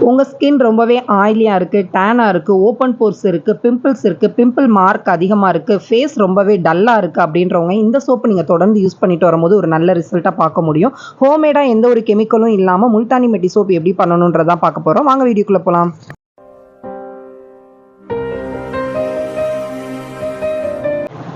உங்கள் ஸ்கின் ரொம்பவே ஆயிலியாக இருக்குது டேனாக இருக்குது ஓப்பன் போர்ஸ் இருக்குது பிம்பிள்ஸ் இருக்குது பிம்பிள் மார்க் அதிகமாக இருக்குது ஃபேஸ் ரொம்பவே டல்லாக இருக்குது அப்படின்றவங்க இந்த சோப்பு நீங்கள் தொடர்ந்து யூஸ் பண்ணிட்டு வரும்போது ஒரு நல்ல ரிசல்ட்டாக பார்க்க முடியும். ஹோம்மேடாக எந்த ஒரு கெமிக்கலும் இல்லாமல் முல்தானி மெட்டி சோப் எப்படி பண்ணணுன்றதான் பார்க்க போகிறோம் வாங்க வீடியோக்குள்ளே போகலாம்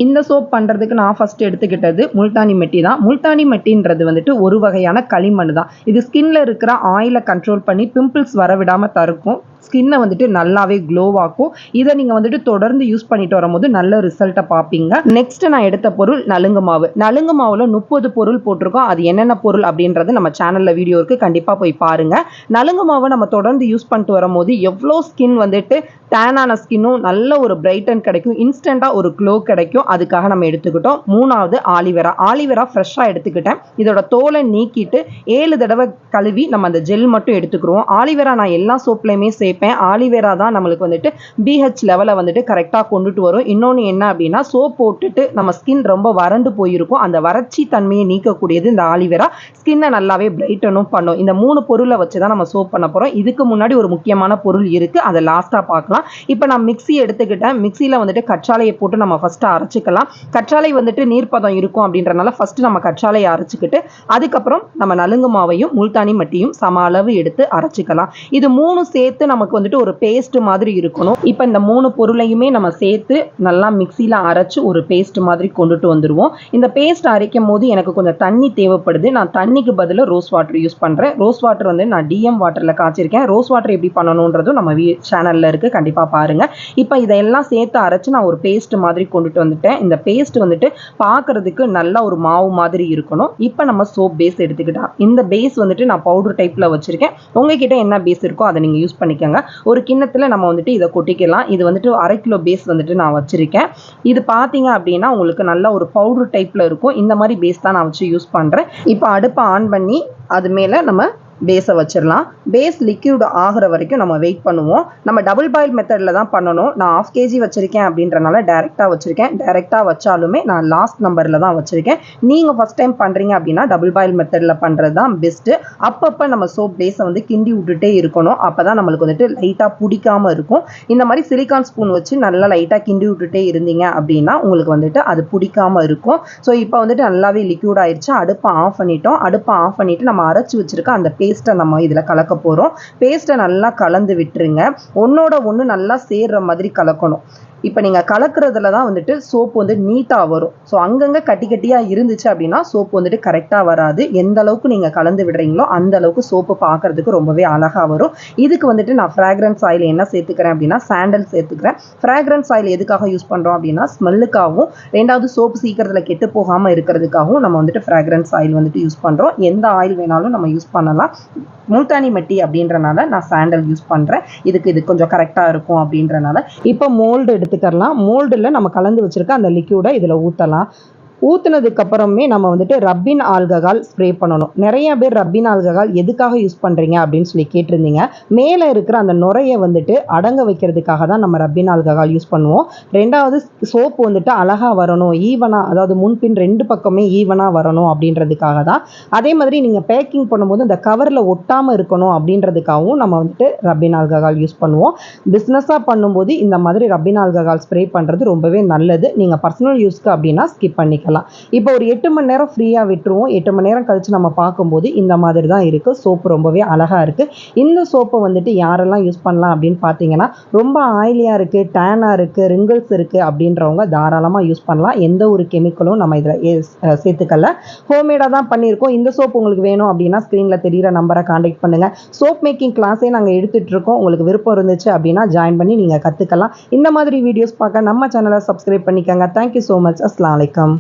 இந்த சோப் பண்ணுறதுக்கு நான் ஃபஸ்ட்டு எடுத்துக்கிட்டது முல்தானி மெட்டி தான். முல்தானி மெட்டின்றது வந்துட்டு ஒரு வகையான களிமண் தான். இது ஸ்கின்ல இருக்கிற ஆயிலை கண்ட்ரோல் பண்ணி பிம்பிள்ஸ் வர விடாமல் தடுக்கும் ஸ்கின்னை வந்துட்டு நல்லாவே க்ளோவாக்கும் இதை நீங்கள் வந்துட்டு தொடர்ந்து யூஸ் பண்ணிட்டு வரும்போது நல்ல ரிசல்ட்டை பார்ப்பீங்க. நெக்ஸ்ட் நான் எடுத்த பொருள் நலுங்கு மாவு. நலுங்கு மாவில் முப்பது பொருள் போட்டிருக்கோம். அது என்னென்ன பொருள் அப்படின்றது நம்ம சேனலில் வீடியோ இருக்குது கண்டிப்பாக போய் பாருங்க. நலுங்கு மாவை நம்ம தொடர்ந்து யூஸ் பண்ணிட்டு வரும்போது எவ்வளோ ஸ்கின் வந்துட்டு டேனான ஸ்கின்னும் நல்ல ஒரு பிரைட்டன் கிடைக்கும். இன்ஸ்டண்ட்டாக ஒரு க்ளோ கிடைக்கும். அதுக்காக நம்ம எடுத்துக்கிட்டோம். மூணாவது ஆலிவேரா ஆலிவேரா ஃப்ரெஷ்ஷாக எடுத்துக்கிட்டேன். இதோட தோலை நீக்கிட்டு ஏழு தடவை கழுவி நம்ம அந்த ஜெல் மட்டும் எடுத்துக்கிறோம் ஆலிவேரா நான் எல்லா சோப்லையுமே சேர்ப்பேன் ஆலிவேரா தான் நம்மளுக்கு வந்துட்டு பிஹெச் லெவலை வந்துட்டு கரெக்டாக கொண்டுட்டு வரும். இன்னொன்று என்ன அப்படின்னா சோப் போட்டுட்டு நம்ம ஸ்கின் ரொம்ப வறண்டு போயிருக்கும். அந்த வறட்சி தன்மையை நீக்கக்கூடியது இந்த ஆலிவேரா ஸ்கின்னை நல்லாவே பிரைட்டனும் பண்ணும். இந்த மூணு பொருளை வச்சு தான் நம்ம சோப் பண்ண போகிறோம் இதுக்கு முன்னாடி ஒரு முக்கியமான பொருள் இருக்குது அதை லாஸ்ட்டாக பார்க்கலாம். இப்போ நான் மிக்ஸி எடுத்துக்கிட்டேன். மிக்சியில் வந்துட்டு கற்றாழையை போட்டு நம்ம ஃபஸ்ட்டு அரைச்சிக்கலாம். கற்றாழை வந்துட்டு நீர்ப்பதம் இருக்கும் அப்படின்றனால ஃபஸ்ட்டு நம்ம கற்றாழையை அரைச்சிக்கிட்டு அதுக்கப்புறம் நம்ம நலுங்கு மாவையும் முல்தானி மட்டியும் சம அளவு எடுத்து அரைச்சிக்கலாம். இது மூணு சேர்த்து நமக்கு வந்துட்டு ஒரு பேஸ்ட் மாதிரி இருக்கணும். இப்போ இந்த மூணு பொருளையுமே நம்ம சேர்த்து நல்லா மிக்சியில் அரைச்சு ஒரு பேஸ்ட் மாதிரி கொண்டுட்டு வந்துடுவோம் இந்த பேஸ்ட் அரைக்கும் போது எனக்கு கொஞ்சம் தண்ணி தேவைப்படுது. நான் தண்ணிக்கு பதிலாக ரோஸ் வாட்டர் யூஸ் பண்ணுறேன் ரோஸ் வாட்டர் வந்து நான் டிஎம் வாட்டரில் காய்ச்சிருக்கேன். ரோஸ் வாட்டர் எப்படி பண்ணணுன்றதும் நம்ம வீ சேனலில் இருக்குது கண்டிப்பாக பாருங்கள் இப்போ இதெல்லாம் சேர்த்து அரைச்சு நான் ஒரு பேஸ்ட் மாதிரி கொண்டுட்டு வந்துட்டேன். இந்த பேஸ்ட் வந்துட்டு பார்க்கறதுக்கு நல்ல ஒரு மாவு மாதிரி இருக்கணும். இப்போ நம்ம சோப் பேஸ் எடுத்துக்கிட்டா இந்த பேஸ் வந்துட்டு நான் பவுடர் டைப்பில் வச்சுருக்கேன். உங்ககிட்ட என்ன பேஸ் இருக்கோ அதை நீங்கள் யூஸ் பண்ணிக்கோங்க. ஒரு கிண்ணத்தில் நம்ம வந்துட்டு இதை கொட்டிக்கலாம். இது வந்துட்டு அரை கிலோ பேஸ் வந்துட்டு நான் வச்சுருக்கேன். இது பார்த்தீங்க அப்படின்னா உங்களுக்கு நல்ல ஒரு பவுடர் டைப்பில் இருக்கும். இந்த மாதிரி பேஸ் தான் நான் வச்சு யூஸ் பண்ணுறேன் இப்போ அடுப்பை ஆன் பண்ணி அது மேலே நம்ம பேஸை வச்சிடலாம் பேஸ் லிக்யூட் ஆகிற வரைக்கும் நம்ம வெயிட் பண்ணுவோம். நம்ம டபுள் பாயில் மெத்தடில் தான் பண்ணணும். நான் ஆஃப் கேஜி வச்சுருக்கேன் அப்படின்றனால டேரெக்டாக வச்சுருக்கேன். டேரெக்டாக வச்சாலுமே நான் லாஸ்ட் நம்பரில் தான் வச்சுருக்கேன். நீங்கள் ஃபஸ்ட் டைம் பண்ணுறீங்க அப்படின்னா டபுள் பாயில் மெத்தடில் பண்ணுறது தான் பெஸ்ட்டு அப்பப்போ நம்ம சோப் பேஸை வந்து கிண்டி விட்டுட்டே இருக்கணும். அப்போ தான் நம்மளுக்கு வந்துட்டு லைட்டாக பிடிக்காமல் இருக்கும். இந்த மாதிரி சிலிக்கான் ஸ்பூன் வச்சு நல்லா லைட்டாக கிண்டி விட்டுட்டே இருந்தீங்க அப்படின்னா உங்களுக்கு வந்துட்டு அது பிடிக்காமல் இருக்கும். ஸோ இப்போ வந்துட்டு நல்லாவே லிக்யூட் ஆயிடுச்சு அடுப்பை ஆஃப் பண்ணிட்டோம். அடுப்பை ஆஃப் பண்ணிவிட்டு நம்ம அரைச்சி வச்சுருக்க அந்த பேஸ்ட்டை நம்ம இதில் கலக்க போகிறோம் பேஸ்ட்டை நல்லா கலந்து விட்டுருங்க. ஒன்றோட ஒன்று நல்லா சேர்ற மாதிரி கலக்கணும். இப்போ நீங்கள் கலக்கிறதுல தான் வந்துட்டு சோப்பு வந்து நீட்டாக வரும். ஸோ அங்கங்கே கட்டி கட்டியாக இருந்துச்சு அப்படின்னா சோப்பு வந்துட்டு கரெக்டாக வராது. எந்த அளவுக்கு நீங்கள் கலந்து விடுறீங்களோ அந்த அளவுக்கு சோப்பு பார்க்கறதுக்கு ரொம்பவே அழகாக வரும். இதுக்கு வந்துட்டு நான் ஃப்ராக்ரன்ஸ் ஆயில் என்ன சேர்த்துக்கிறேன் அப்படின்னா சாண்டல் சேர்த்துக்கிறேன். ஃப்ராக்ரன்ஸ் ஆயில் எதுக்காக யூஸ் பண்ணுறோம் அப்படின்னா ஸ்மெல்லுக்காகவும் ரெண்டாவது சோப்பு சீக்கிரத்தில் கெட்டு போகாமல் இருக்கிறதுக்காகவும் நம்ம வந்துட்டு ஃப்ராக்ரன்ஸ் ஆயில் வந்துட்டு யூஸ் பண்ணுறோம் எந்த ஆயில் வேணாலும் நம்ம யூஸ் பண்ணலாம். முல்தானி மெட்டி அப்படின்றனால நான் சாண்டல் யூஸ் பண்ணுறேன் இதுக்கு இது கொஞ்சம் கரெக்டாக இருக்கும் அப்படின்றனால. இப்போ மோல்டு எடுத்துக்கலாம் மோல்டில் நம்ம கலந்து வச்சுருக்க அந்த லிக்யூடை இதில் ஊற்றலாம் ஊற்றுனதுக்கு அப்புறமே நம்ம வந்துட்டு ரப்பின் ஆல்கஹால் ஸ்ப்ரே பண்ணணும். நிறைய பேர் ரப்பின் ஆல்கஹால் எதுக்காக யூஸ் பண்ணுறீங்க அப்படின்னு சொல்லி கேட்டிருந்தீங்க. மேலே இருக்கிற அந்த நுரையை வந்துட்டு அடங்க வைக்கிறதுக்காக தான் நம்ம ரப்பின் ஆல்கஹால் யூஸ் பண்ணுவோம். ரெண்டாவது சோப்பு வந்துட்டு அழகாக வரணும். ஈவனாக அதாவது முன்பின் ரெண்டு பக்கமே ஈவனாக வரணும் அப்படின்றதுக்காக தான். அதே மாதிரி நீங்கள் பேக்கிங் பண்ணும்போது அந்த கவரில் ஒட்டாமல் இருக்கணும் அப்படின்றதுக்காகவும் நம்ம வந்துட்டு ரப்பின் ஆல்கஹால் யூஸ் பண்ணுவோம். பிஸ்னஸாக பண்ணும்போது இந்த மாதிரி ரப்பின் ஆல்கஹால் ஸ்ப்ரே பண்ணுறது ரொம்பவே நல்லது. நீங்கள் பர்சனல் யூஸ்க்கு அப்படின்னா ஸ்கிப் பண்ணிக்கலாம் பார்க்கலாம். இப்போ ஒரு எட்டு மணி நேரம் ஃப்ரீயாக விட்டுருவோம். எட்டு மணி நேரம் கழித்து நம்ம பார்க்கும்போது இந்த மாதிரி தான் இருக்குது சோப்பு ரொம்பவே அழகாக இருக்குது இந்த சோப்பை வந்துட்டு யாரெல்லாம் யூஸ் பண்ணலாம் அப்படின்னு பார்த்தீங்கன்னா ரொம்ப ஆயிலியாக இருக்குது டேனாக இருக்குது ரிங்கிள்ஸ் இருக்குது அப்படின்றவங்க தாராளமாக யூஸ் பண்ணலாம். எந்த ஒரு கெமிக்கலும் நம்ம இதில் சேர்த்துக்கல. ஹோம்மேடாக தான் பண்ணியிருக்கோம். இந்த சோப் உங்களுக்கு வேணும் அப்படின்னா ஸ்க்ரீனில் தெரிகிற நம்பரை காண்டாக்ட் பண்ணுங்கள் சோப் மேக்கிங் கிளாஸே நாங்கள் எடுத்துகிட்டு இருக்கோம். உங்களுக்கு விருப்பம் இருந்துச்சு அப்படின்னா ஜாயின் பண்ணி நீங்கள் கற்றுக்கலாம் இந்த மாதிரி வீடியோஸ் பார்க்க நம்ம சேனலை சப்ஸ்கிரைப் பண்ணிக்கோங்க. தேங்க்யூ ஸோ மச் அஸ்லாம் வலைக்கம்